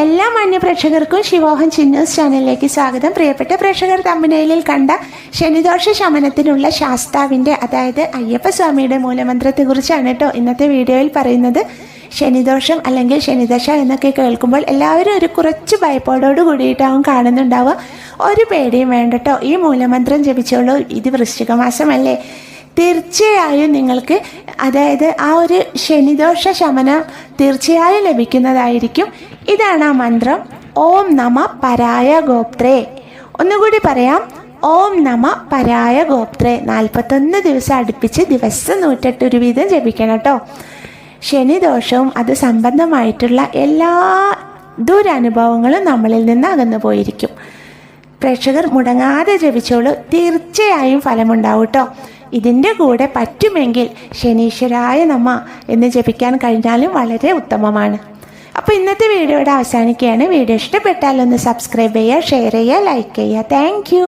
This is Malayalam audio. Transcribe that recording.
എല്ലാ മാന്യ പ്രേക്ഷകർക്കും ശിവോഹൻ ചിന്നൂസ് ചാനലിലേക്ക് സ്വാഗതം. പ്രിയപ്പെട്ട പ്രേക്ഷകർ തമ്പനയിലിൽ കണ്ട ശനിദോഷ ശമനത്തിനുള്ള ശാസ്താവിന്റെ അതായത് അയ്യപ്പസ്വാമിയുടെ മൂലമന്ത്രത്തെക്കുറിച്ചാണ് കേട്ടോ ഇന്നത്തെ വീഡിയോയിൽ പറയുന്നത്. ശനിദോഷം അല്ലെങ്കിൽ ശനിദശ എന്നൊക്കെ കേൾക്കുമ്പോൾ എല്ലാവരും ഒരു കുറച്ച് ഭയപ്പാടോട് കൂടിയിട്ടാവും കാണുന്നുണ്ടാവുക. ഒരു പേടിയും വേണ്ട കേട്ടോ ഈ മൂലമന്ത്രം ജപിച്ചോളൂ. ഇത് വൃശ്ചികമാസമല്ലേ? തീർച്ചയായും നിങ്ങൾക്ക് അതായത് ആ ഒരു ശനിദോഷ ശമനം തീർച്ചയായും ലഭിക്കുന്നതായിരിക്കും. ഇതാണ് ആ മന്ത്രം. ഓം നമ പരായ ഗോപ്ത്രേ. ഒന്നുകൂടി പറയാം. ഓം നമ പരായ ഗോപ്ത്രേ. നാൽപ്പത്തൊന്ന് ദിവസം അടുപ്പിച്ച് ദിവസം നൂറ്റെട്ട് ഒരു വീതം ജപിക്കണം കേട്ടോ ശനിദോഷവും അത് സംബന്ധമായിട്ടുള്ള എല്ലാ ദുരനുഭവങ്ങളും നമ്മളിൽ നിന്ന് അകന്നു പോയിരിക്കും. പ്രേക്ഷകർ മുടങ്ങാതെ ജപിച്ചോളൂ. തീർച്ചയായും ഫലമുണ്ടാവും കേട്ടോ ഇതിന്റെ കൂടെ പറ്റുമെങ്കിൽ ശനീശ്വരായ നമ്മ എന്ന് ജപിക്കാൻ കഴിഞ്ഞാലും വളരെ ഉത്തമമാണ്. അപ്പോൾ ഇന്നത്തെ വീഡിയോയുടെ അവസാനിക്കുകയാണ്. വീഡിയോ ഇഷ്ടപ്പെട്ടാൽ ഒന്ന് സബ്സ്ക്രൈബ് ചെയ്യുക ഷെയർ ചെയ്യുക ലൈക്ക് ചെയ്യുക. താങ്ക്